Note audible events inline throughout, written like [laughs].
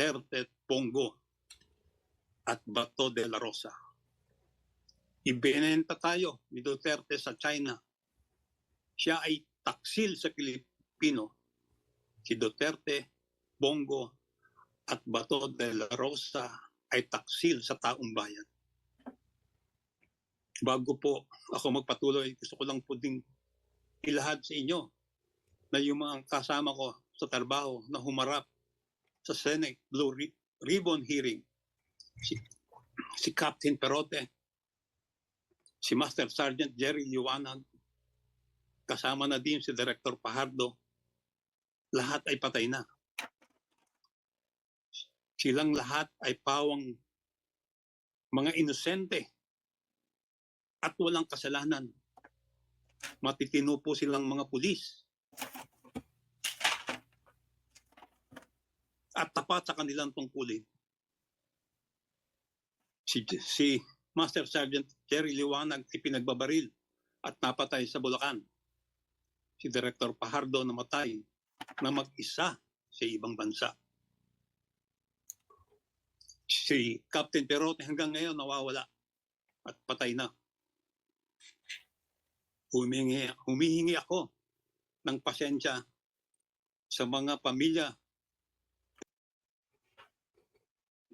Duterte, Bongo, at Bato de la Rosa. Ibinenta tayo ni Duterte sa China. Siya ay taksil sa Pilipino. Si Duterte, Bongo, at Bato de la Rosa ay taksil sa taong bayan. Bago po ako magpatuloy, gusto ko lang po ding ilahad sa inyo na yung mga kasama ko sa trabaho na humarap sa Senate Blue Ri- Ribbon hearing. Si, si Captain Perote, si Master Sergeant Jerry Liwanag, kasama na din si Director Pajardo, lahat ay patay na. Silang lahat ay pawang mga inosente at walang kasalanan. Matitino po silang mga pulis. At tapat sa kanilang tungkulin. Si, si Master Sergeant Jerry Liwanag ipinagbabaril at napatay sa Bulacan. Si Director Pajardo namatay na mag-isa sa ibang bansa. Si Captain Perote hanggang ngayon nawawala at patay na humingi, humihingi ako ng pasensya sa mga pamilya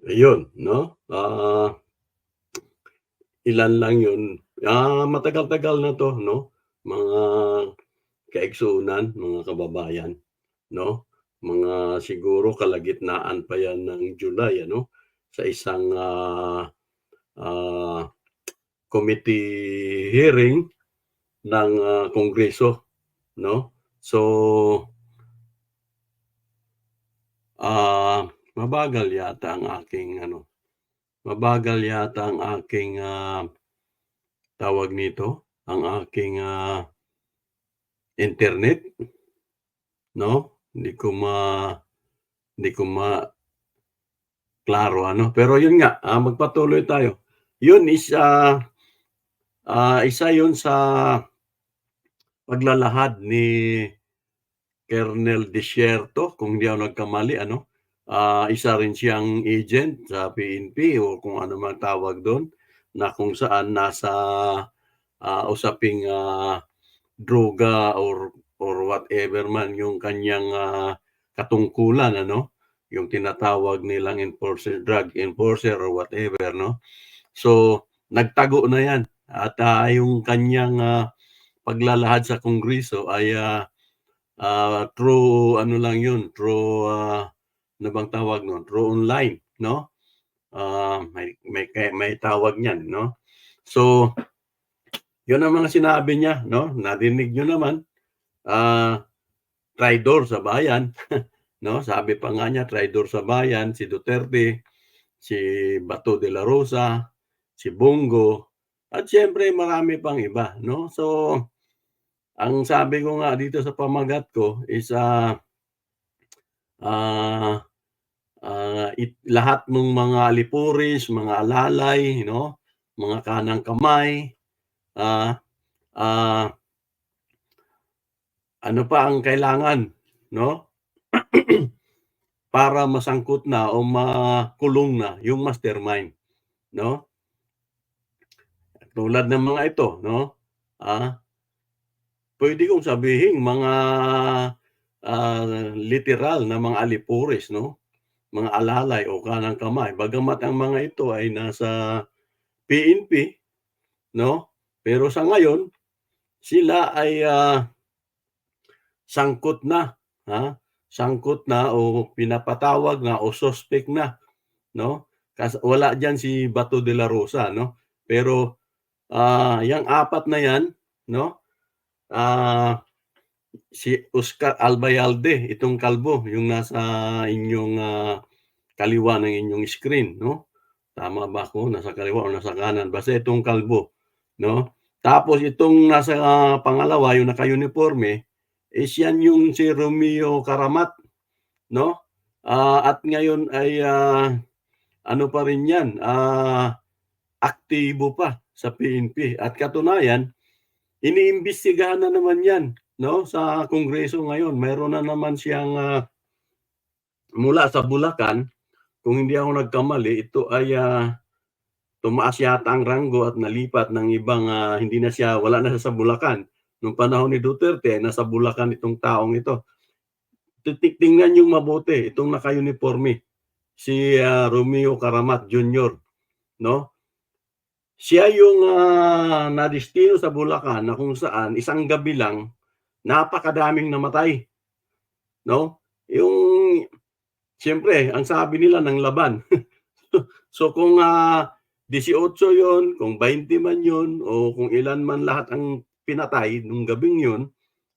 Ayun, no? Ah, ilan lang yun. Ah, matagal-tagal na to, no? Mga kaigsunan, mga kababayan, no? Mga siguro kalagitnaan pa yan ng July, ano? Sa isang ah, ah, committee hearing ng ah, Kongreso, no? So, ah, mabagal yata ang aking ano, mabagal yata ang aking ah, tawag nito, ang aking ah, internet, no? Hindi ko ma hindi ko ma klaro ano. Pero yun nga, ah, magpatuloy tayo. Yun is ah, ah, isa yun sa paglalahad ni Colonel Desierto, kung hindi ako nagkamali, ano, ah, isa rin siyang agent sa PNP o kung ano man tawag doon, na kung saan nasa ah, usaping ah, droga or or whatever man yung kanyang ah, katungkulan, ano, yung tinatawag nilang enforcer, drug enforcer or whatever, no. So, nagtago na yan. At ah, yung kanyang ah, paglalahad sa Kongreso ay ah, ah, through ano lang yun, through ah, ano bang tawag nun? Through online, no? Ah, may, may, may tawag niyan, no? So, yun ang mga sinabi niya, no? Nadinig nyo naman. Ah, traidor sa bayan, [laughs] no? Sabi pa nga niya, traidor sa bayan, si Duterte, si Bato de la Rosa, si Bongo, at syempre marami pang iba, no? So, ang sabi ko nga dito sa pamagat ko is ah ah ah, it, lahat ng mga alipuris, mga alalay, no? Mga kanang kamay, ah ah ano pa ang kailangan, no? [clears throat] Para masangkot na o makulong na yung mastermind, no? Tulad ng mga ito, no? Ah, pwede kong sabihin mga ah, literal na mga alipuris, no? Mga alalay o kanang kamay. Bagamat ang mga ito ay nasa PNP, no? Pero sa ngayon, sila ay ah, sangkot na, ha? Sangkot na o pinapatawag na o suspect na, no? Kasi wala diyan si Bato de la Rosa, no? Pero ah, yang apat na yan, no? Ah, si Oscar Albayalde, itong kalbo, yung nasa inyong ah, kaliwa ng inyong screen, no? Tama ba ako? Nasa kaliwa o nasa kanan? Basta itong kalbo, no? Tapos itong nasa ah, pangalawa, yung naka-uniforme, is yan yung si Romeo Karamat, no? Ah, at ngayon ay ah, ano pa rin yan, ah, aktibo pa sa PNP. At katunayan, iniimbestigahan na naman yan, no? Sa Kongreso ngayon, mayroon na naman siyang ah, mula sa Bulacan, kung hindi ako nagkamali, ito ay, ah, tumaas yata ang ranggo at nalipat ng ibang, ah, hindi na siya wala na siya sa Bulacan. Nung panahon ni Duterte, nasa Bulacan itong taong ito. Ti tingnan niyong mabuti, itong naka-uniporme, si, ah, Romeo Caramat Jr., 'no? Siya yung, ah, nadestino sa Bulacan na kung saan isang gabi lang, napakadaming namatay, 'no? Yung siyempre ang sabi nila ng laban. [laughs] So kung, ah, 18 yun, kung 20 man yun, o kung ilan man lahat ang pinatay nung gabing yun,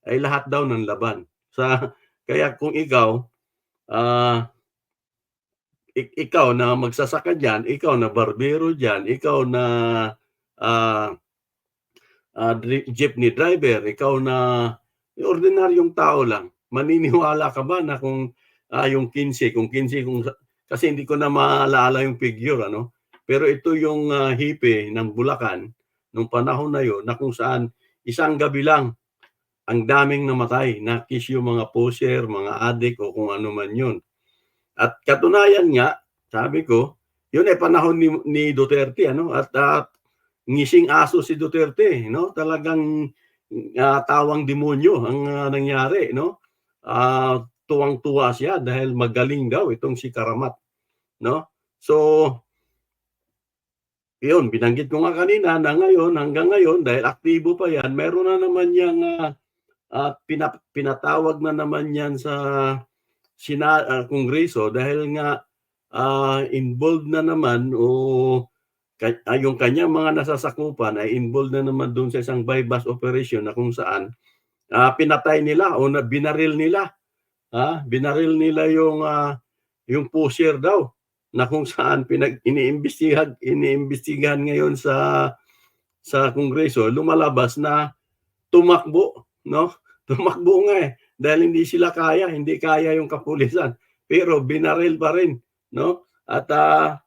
ay lahat daw ng laban. Sa kaya kung ikaw, ah ik ikaw na magsasaka diyan, ikaw na barbero diyan, ikaw na, ah, dri jeepney driver, ikaw na ordinaryong tao lang, maniniwala ka ba na kung, ah, yung 15 kung 15 kung kasi hindi ko na maalala yung figure ano, pero ito yung, ah, hepe ng Bulacan nung panahon na yun na kung saan isang gabi lang, ang daming namatay, nakis yung mga poser, mga adik o kung ano man yun. At katunayan nga, sabi ko, yun ay panahon ni ni Duterte ano? At, ah, ngising aso si Duterte 'no, talagang, ah, tawang demonyo ang, ah, nangyari 'no. Ah, tuwang-tuwa siya dahil magaling daw itong si Karamat 'no. So yun, binanggit ko nga kanina na ngayon, hanggang ngayon dahil aktibo pa yan, meron na naman yang, ah, ah, pina pinatawag na naman yan sa sina ah, Kongreso dahil nga, ah, involved na naman o yung kanyang mga nasasakupan ay involved na naman dun sa isang buy-bust operation na kung saan, ah, pinatay nila o na binaril nila, ah, binaril nila yung, ah, yung pusher daw na kung saan pinag iniimbestigahan iniimbestigahan ngayon sa sa Kongreso, lumalabas na tumakbo 'no, [laughs] tumakbo nga, eh, dahil hindi sila kaya, hindi kaya yung kapulisan, pero binaril pa rin 'no. At, ah,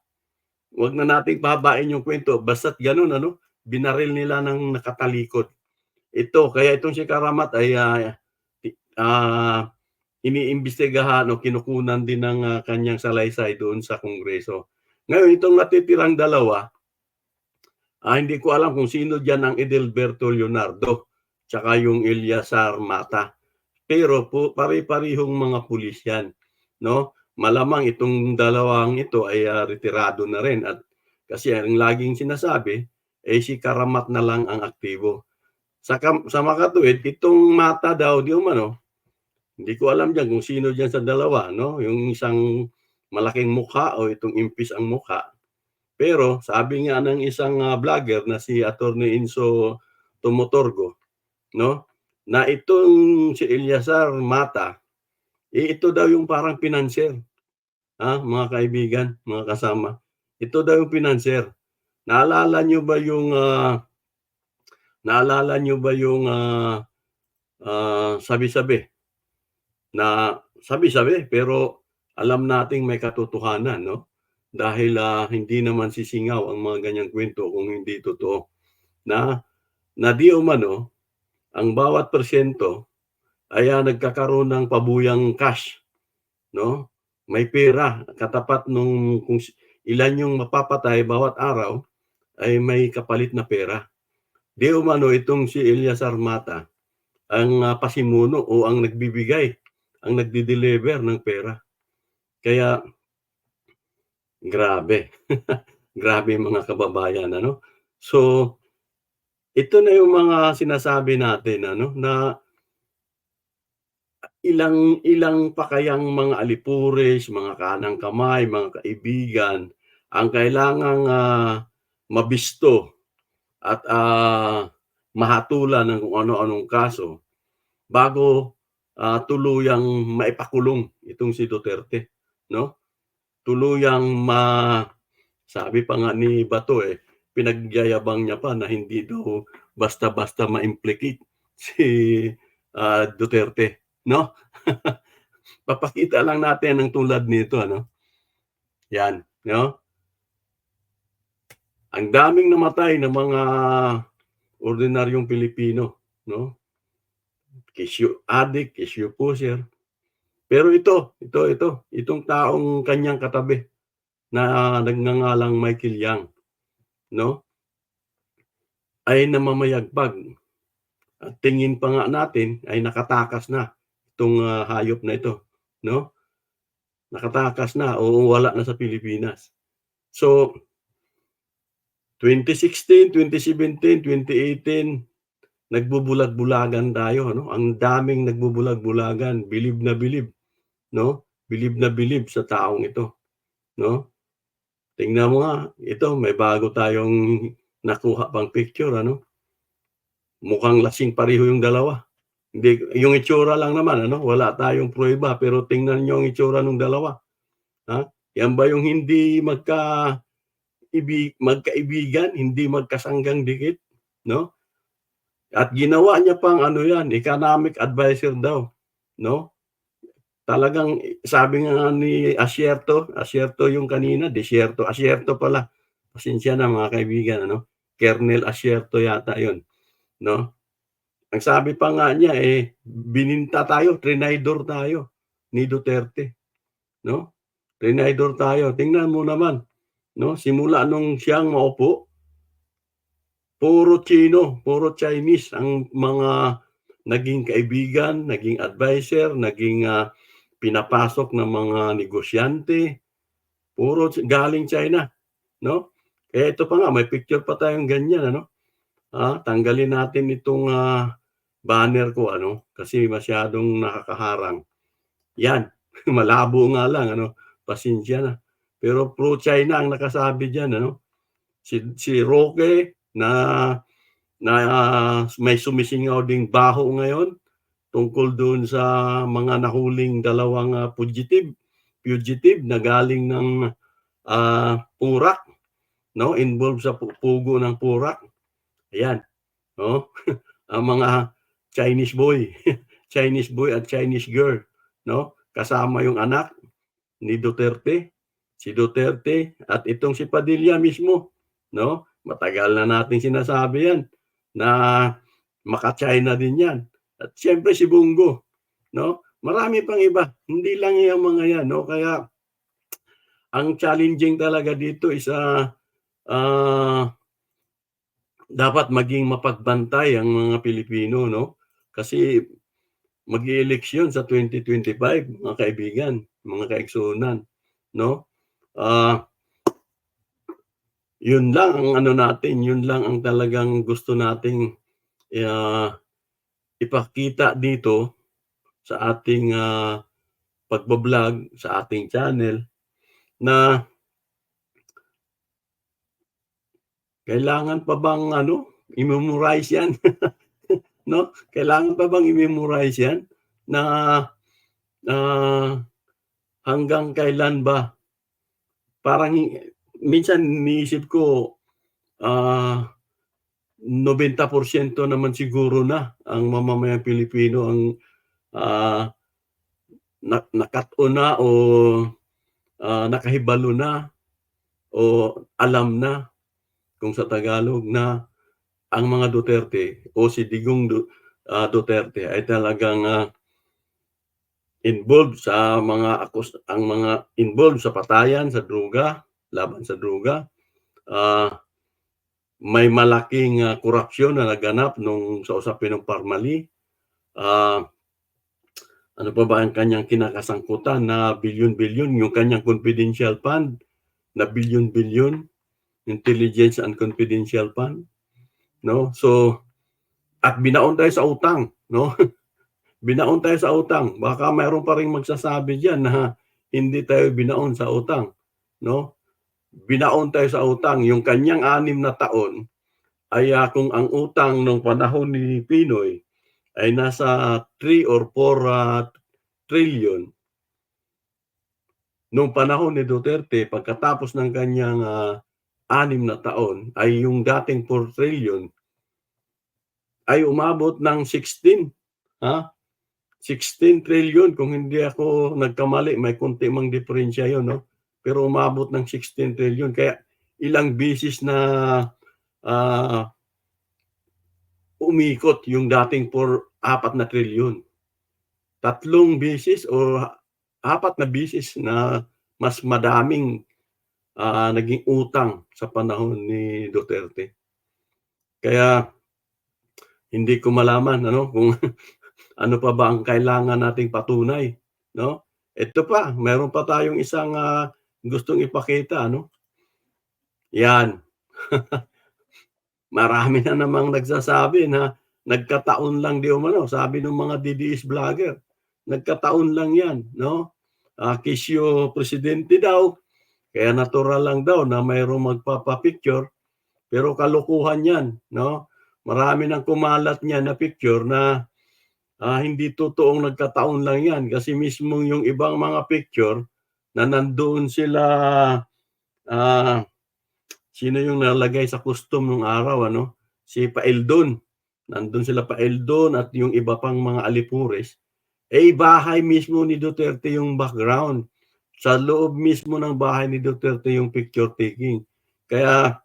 wag na nating pahabain yung kuwento basta't gano'n ano, binaril nila ng nakatalikod. Ito, kaya itong si Karamat ay, i ah, iniimbestigahan o kinukunan din ng, ah, kanyang salaysay doon sa Kongreso. Ngayon itong natitirang dalawa, ah, hindi ko alam kung sino diyan ang Edelberto Leonardo tsaka yung Eleazar Mata. Pero po pare-parehong mga pulis yan 'no. Malamang itong dalawang ito ay, ah, retirado na rin at kasi ang laging sinasabi, eh, si Karamat na lang ang aktibo. Sa sa makatuwid itong Mata daw di umano, hindi ko alam diyan kung sino diyan sa dalawa 'no, yung isang malaking mukha o itong impis ang mukha. Pero sabi nga ng isang, ah, vlogger na si Attorney Enzo Tumotorgo 'no, na itong si Eleazar Mata, eh, ito daw yung parang financier, ah, mga kaibigan, mga kasama. Ito daw yung financier. Naalala niyo ba yung, ah, naalala niyo ba yung, ah, ah, sabi-sabi na sabi-sabi pero alam nating may katotohanan 'no, dahil, ah, hindi naman sisingaw ang mga ganyang kuwento kung hindi totoo na na di umano ang bawat porsyento ay, ah, nagkakaroon ng pabuyang cash 'no. May pera katapat nung kung ilan yung mapapatay bawat araw ay may kapalit na pera. Di umano itong si Eleazar Mata ang, ah, pasimuno o ang nagbibigay, ang nagde-deliver ng pera. Kaya grabe, [laughs] grabe mga kababayan ano. So, ito na yung mga sinasabi natin ano na ilang ilang pa kayang mga alipures, mga kanang kamay, mga kaibigan ang kailangang, ah, mabisto at, ah, mahatulan ng kung ano-anong kaso bago, ah, tuluyang maipakulong itong si Duterte 'no. Tuluyang ma sabi pa nga ni Bato, eh, pinagyayabang niya pa na hindi daw basta-basta ma-implicate si, ah, Duterte 'no. [laughs] Papakita lang natin ang tulad nito ano. Yan 'no. Ang daming namatay na mga ordinaryong Pilipino 'no. Kesyo adik, kesyo pusher. Pero ito, ito, ito, itong taong kanyang katabi na nagngangalang Michael Yang, no? Ay namamayagpag. At tingin pa nga natin ay nakatakas na itong ah, hayop na ito, no? Nakatakas na o wala na sa Pilipinas. So 2016, 2017, 2018 nagbubulag-bulagan tayo, no? Ang daming nagbubulag-bulagan, bilib na bilib, no? Bilib na bilib sa taong ito, no? Tingnan mo nga, ito may bago tayong nakuha pang picture, ano? Mukhang lasing pareho yung dalawa. Hindi, yung itsura lang naman, ano? Wala tayong prueba, pero tingnan nyo ang itsura ng dalawa. Ha? Yan ba yung hindi magka ibig, magkaibigan, hindi magkasanggang dikit, no? At ginawa niya pang ano yan, economic advisor daw, no? Talagang sabi nga ni Asierto, Asierto yung kanina, Desierto, Asierto pala. Pasensya na mga kaibigan, ano? Kernel Asierto yata yon, no? Ang sabi pa nga niya eh bininta tayo, trinidor tayo ni Duterte, no? Trinidor tayo. Tingnan mo naman, no? Simula nung siyang maupo, puro Chino, puro Chinese ang mga naging kaibigan, naging advisor, naging ah, pinapasok ng mga negosyante, puro galing China, no? Kaya ito pa nga, may picture pa tayong ganyan, ano? Ah, tanggalin natin itong ah, banner ko, ano? Kasi masyadong nakakaharang. Yan, [laughs] malabo nga lang, ano? Pasensya na. Pero pro-China ang nakasabi dyan, ano? Si, si Roque na na ah, may sumisingaw ding baho ngayon tungkol doon sa mga nahuling dalawang ah, fugitive fugitive na galing ng ah, Purak no involved sa pu- pugo ng Purak ayan no [laughs] ang mga Chinese boy [laughs] Chinese boy at Chinese girl no kasama yung anak ni Duterte si Duterte at itong si Padilla mismo no matagal na nating sinasabi yan na maka-China din yan. At siyempre si Bungo, no? Marami pang iba, hindi lang yung mga yan, no? Kaya ang challenging talaga dito is ah, ah, dapat maging mapagbantay ang mga Pilipino, no? Kasi mag-eleksyon sa 2025, mga kaibigan, mga kaigsunan, no? Ah, yun lang ang ano natin, yun lang ang talagang gusto nating ah, ipakita dito sa ating ah, pagbablog sa ating channel na kailangan pa bang ano, i-memorize yan? [laughs] no? Kailangan pa bang i-memorize yan na ah, hanggang kailan ba? Parang minsan niisip ko ah 90% naman siguro na ang mamamayang Pilipino ang ah, na, nakatao na o ah, nakahibalo na o alam na kung sa Tagalog na ang mga Duterte o si Digong ah, Duterte ay talagang ah, involved sa mga akus ang mga involved sa patayan sa droga laban sa droga ah may malaking ah, korupsyon na naganap nung sa usapin ng Parmali. Ah, ano pa ba ang kanyang kinakasangkutan na bilyon-bilyon, yung kanyang confidential fund na bilyon-bilyon, intelligence and confidential fund. No? So, at binaon tayo sa utang. No? [laughs] binaon tayo sa utang. Baka mayroon pa rin magsasabi diyan na hindi tayo binaon sa utang. No? binaon tayo sa utang. Yung kanyang anim na taon ay ah, kung ang utang ng panahon ni Pinoy ay nasa 3 or 4 ah, trillion. Nung panahon ni Duterte, pagkatapos ng kanyang ah, anim na taon, ay yung dating 4 trillion ay umabot ng 16. Ha? 16 trillion kung hindi ako nagkamali, may konti mang diferensya yun, no? pero umabot ng 16 trillion. Kaya ilang bisis na ah, umikot yung dating por apat na trilyon. Tatlong bisis o apat na bisis na mas madaming ah, naging utang sa panahon ni Duterte. Kaya hindi ko malaman ano kung [laughs] ano pa ba ang kailangan nating patunay, no? Ito pa, meron pa tayong isang ah, gustong ipakita, ano? Yan. [laughs] Marami na namang nagsasabi na nagkataon lang di umano, sabi ng mga DDS vlogger. Nagkataon lang 'yan, no? Ah, kisyo presidente daw, kaya natural lang daw na mayroong magpapa-picture, pero kalokohan 'yan, no? Marami nang kumalat niyan na picture na ah, hindi totoong nagkataon lang 'yan kasi mismo yung ibang mga picture na nandoon sila ah, sino yung nalagay sa custom nung araw ano? Si Paeldon. Nandun sila Paeldon at yung iba pang mga alipures. Eh bahay mismo ni Duterte yung background. Sa loob mismo ng bahay ni Duterte yung picture taking. Kaya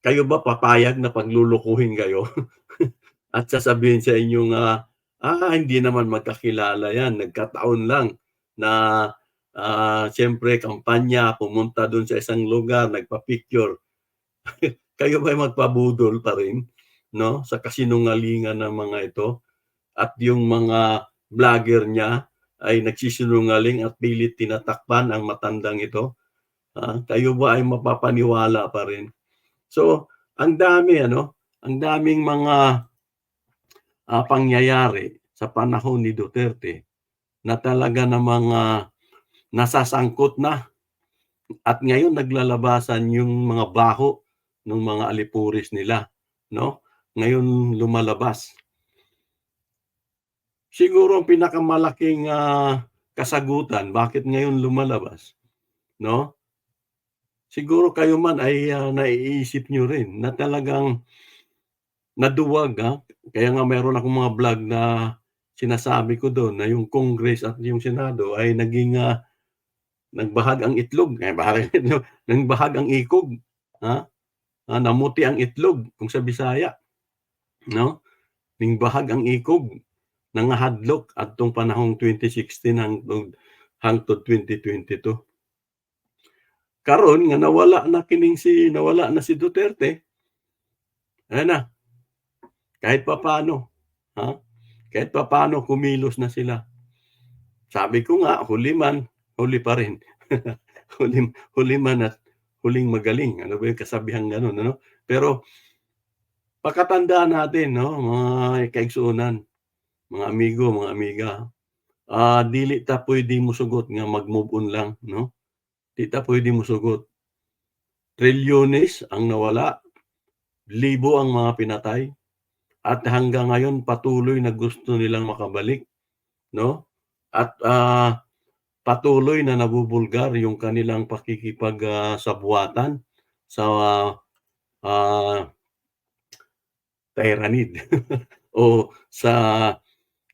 kayo ba papayag na paglulukuhin kayo? [laughs] At sasabihin sa inyo nga, ah, hindi naman magkakilala yan. Nagkataon lang na ah, siyempre kampanya, pumunta doon sa isang lugar, nagpa-picture. [laughs] kayo ba magpabudol pa rin? No? Sa kasinungalingan ng mga ito. At yung mga vlogger niya ay nagsisinungaling at pilit tinatakpan ang matandang ito. Ah, kayo ba ay mapapaniwala pa rin? So, ang dami ano, ang daming mga ah, pangyayari sa panahon ni Duterte na talaga namang ah, nasasangkot na at ngayon naglalabasan yung mga baho ng mga alipuris nila, no? Ngayon lumalabas. Siguro ang pinakamalaking ah, kasagutan bakit ngayon lumalabas, no? Siguro kayo man ay ah, naiisip nyo rin na talagang naduwag ah. Kaya nga mayroon akong mga vlog na sinasabi ko doon na yung Congress at yung Senado ay naging ah, nagbahag ang itlog. Eh, bahag, [laughs] nagbahag ang ikog. Ha? Ah, namuti ang itlog kung sa Bisaya. No? Ningbahag ang ikog nangahadlok atong panahong 2016 hangtod hangtod 2022. Karon nga nawala na kining si nawala na si Duterte. Ayan na. Kahit papaano, ha? Kahit papaano kumilos na sila. Sabi ko nga, huli man, huli pa rin. [laughs] huli, huli man at huling magaling. Ano ba yung kasabihan ganun, ano? Pero pakatandaan natin, no, mga kaigsuunan, mga amigo, mga amiga, ah dili ta pwede mo sugot nga mag-move on lang, no? Di ta pwede mo sugot. Trilyones ang nawala, libo ang mga pinatay, at hanggang ngayon patuloy na gusto nilang makabalik, no? At ah, patuloy na nabubulgar yung kanilang pakikipag ah, sa ah, Tyranid [laughs] o sa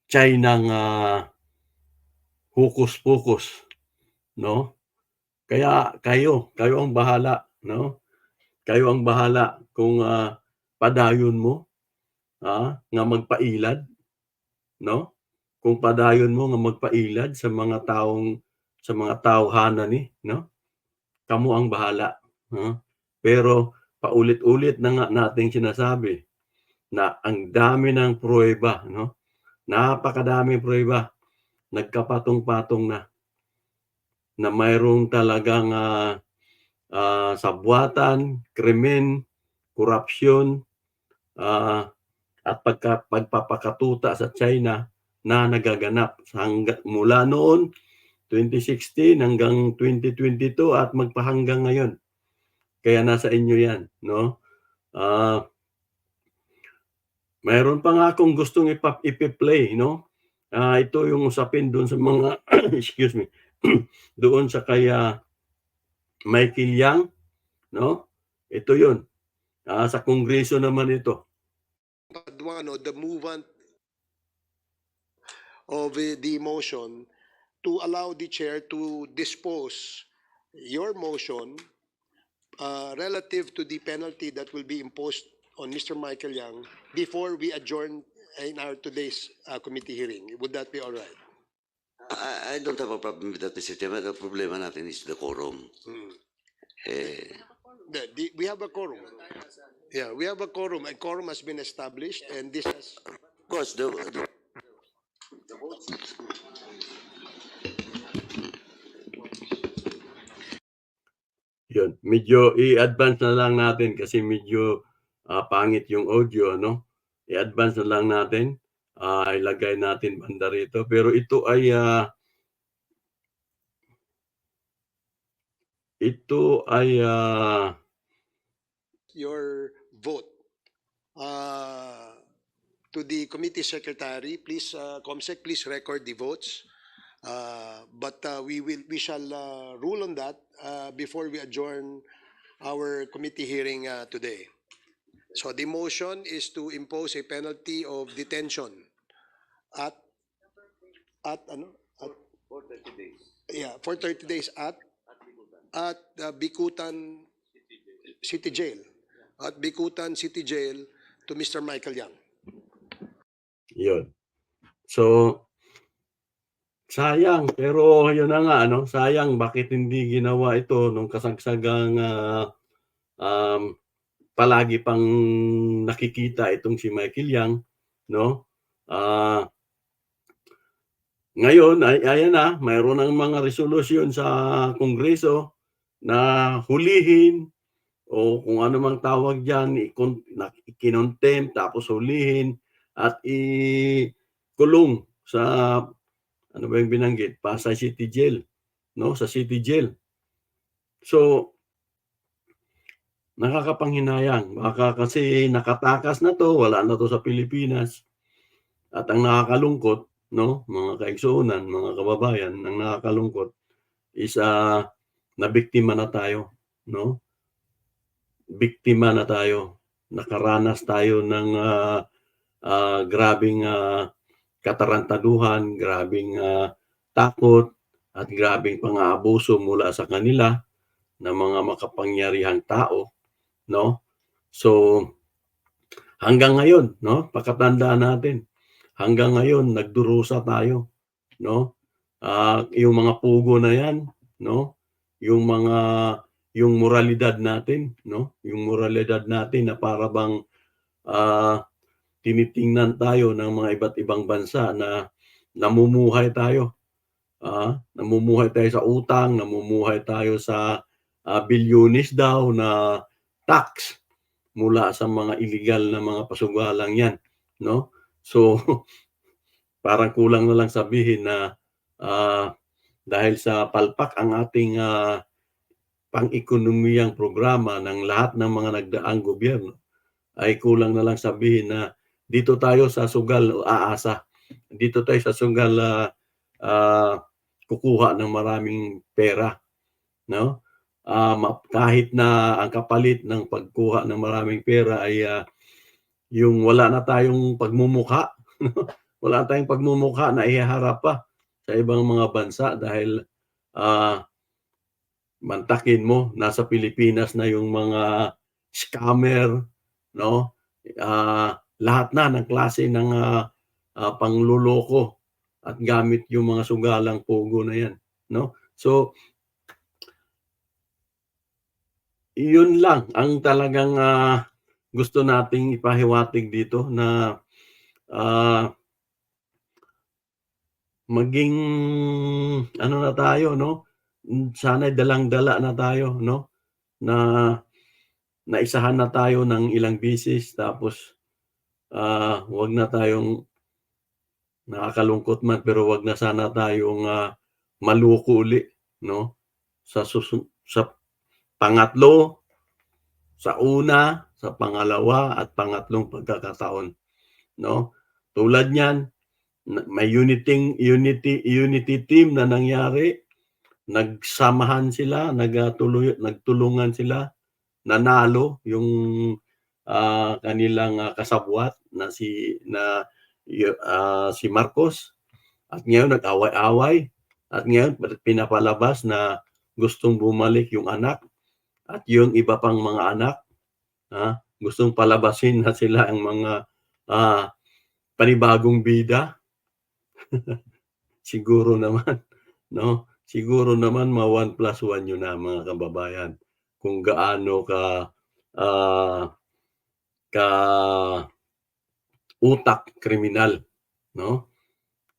Chinang ah, hukus-pukus, no? Kaya kayo, kayo ang bahala, no? Kayo ang bahala kung ah, padayon mo ah, nga magpailad, no? Kung padayon mo nga magpailad sa mga taong sa mga tawhana ni, no? Kamo ang bahala, no? Pero paulit-ulit na nga nating sinasabi na ang dami ng pruweba, no? Napakadaming pruweba. Nagkapatong-patong na na mayroong talagang ah, ah, sabwatan, krimen, korupsyon, ah, at pagka, pagpapakatuta sa China na nagaganap hangga, mula noon 2016 hanggang 2022 at magpahanggang ngayon. Kaya nasa inyo 'yan, no? Ah mayroon pa nga akong gustong ipa, ipi-play, no? Ah, ito yung usapin doon sa mga [clears throat] excuse me. [clears throat] doon sa kaya Michael Yang, no? Ito 'yun. Ah, sa kongreso naman ito. Paduano, the movement of uh, the motion to allow the chair to dispose your motion uh, relative to the penalty that will be imposed on Mr. Michael Yang before we adjourn in our today's uh, committee hearing. Would that be all right? I, I don't have a problem with that, Mr. Chairman. The problema natin is the quorum. Hmm. Eh, The- the- we have a quorum. Yeah, we have a quorum. A quorum has been established and this has, of course, the, the Yun, medyo i-advance na lang natin kasi medyo ah, pangit yung audio, no? I-advance na lang natin. Ah, ilagay natin banda rito. Pero ito ay ah, ito ay ah, your vote. Uh, to the committee secretary, please, uh, Comsec, please record the votes. Uh, but uh, we will, we shall uh, rule on that uh, before we adjourn our committee hearing uh, today. So the motion is to impose a penalty of detention at, at ano? At, yeah, for 30 days at, at uh, Bikutan City Jail. At Bikutan City Jail to Mr. Michael Yang. yun. So, sayang. Pero yun na nga, ano? Sayang, bakit hindi ginawa ito nung kasagsagang ah, um, palagi pang nakikita itong si Michael Yang, no? Ah, ngayon, ay, ayan na, mayroon ng mga resolusyon sa Kongreso na hulihin o kung ano mang tawag dyan, ikinomtempt, tapos hulihin at ikulong sa ano ba yung binanggit? Pasay City Jail, no? Sa City Jail. So, nakakapanghinayang. Baka kasi nakatakas na to, wala na to sa Pilipinas. At ang nakakalungkot, no, mga kaigsuunan, mga kababayan, ang nakakalungkot is ah, nabiktima na tayo, no? Biktima na tayo. Nakaranas tayo ng ah, ah, grabing ah, katarantaduhan, grabing ah, takot, at grabing pang-aabuso mula sa kanila ng mga makapangyarihang tao, no? So hanggang ngayon, no? Pakatandaan natin. Hanggang ngayon nagdurusa tayo, no? Ah, yung mga pugo na 'yan, no? Yung mga yung moralidad natin, no? Yung moralidad natin na para bang ah, tinitingnan tayo ng mga iba't ibang bansa na namumuhay tayo. Ah, namumuhay tayo sa utang, namumuhay tayo sa ah, bilyonis daw na tax mula sa mga illegal na mga pasugalang 'yan, no? So [laughs] parang kulang na lang sabihin na ah, dahil sa palpak ang ating ah, pang-ekonomiyang programa ng lahat ng mga nagdaang gobyerno ay kulang na lang sabihin na dito tayo sa sugal aasa. Dito tayo sa sugal ah, ah, kukuha ng maraming pera, no? Ma- kahit na ang kapalit ng pagkuha ng maraming pera ay ah, yung wala na tayong pagmumukha, [laughs] wala na tayong pagmumukha na iharap pa sa ibang mga bansa dahil ah, mantakin mo nasa Pilipinas na yung mga scammer, no? Ah, lahat na ng klase ng ah, ah, pangluloko at gamit yung mga sugalang pogo na yan, no? So yun lang ang talagang ah, gusto nating ipahiwatig dito na ah, maging ano na tayo, no? Sana'y dalang-dala na tayo, no? Na naisahan na tayo ng ilang bisis tapos ah, wag na tayong nakakalungkot man pero wag na sana tayong ah, maluko uli, no? Sa susun- sa pangatlo, sa una, sa pangalawa at pangatlong pagkakataon, no? Tulad niyan, may unity unity unity team na nangyari, nagsamahan sila, nagatuloy nagtulungan sila, nanalo yung ah, kanilang ah, kasabwat na si na ah, si Marcos. At ngayon nag-away-away. At ngayon pinapalabas na gustong bumalik yung anak at yung iba pang mga anak ha, gustong palabasin na sila ang mga ah, panibagong bida. [laughs] siguro naman, no? Siguro naman ma 1 plus 1 yun na mga kababayan. Kung gaano ka ah, ka utak kriminal, no?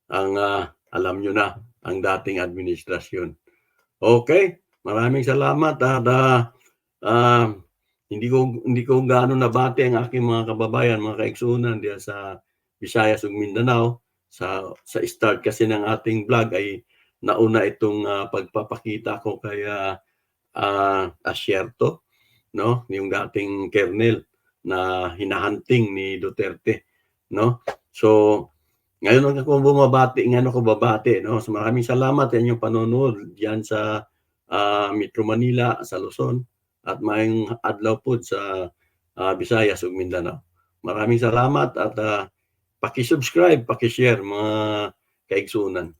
Ang ah, alam nyo na ang dating administrasyon. Okay, maraming salamat at ah, ah, hindi ko hindi ko gaano nabati ang aking mga kababayan, mga kaigsunan diyan sa Visayas ug Mindanao sa sa start kasi ng ating vlog ay nauna itong ah, pagpapakita ko kay ah, Asierto, no? Yung dating kernel na hinahunting ni Duterte, no? So ngayon lang ako bumabati, ngayon ako babati, no? So maraming salamat sa inyong panonood diyan sa ah, Metro Manila, sa Luzon at maayong adlaw po sa ah, Visayas ug Mindanao. Maraming salamat at ah, paki-subscribe, paki-share mga kaigsunan.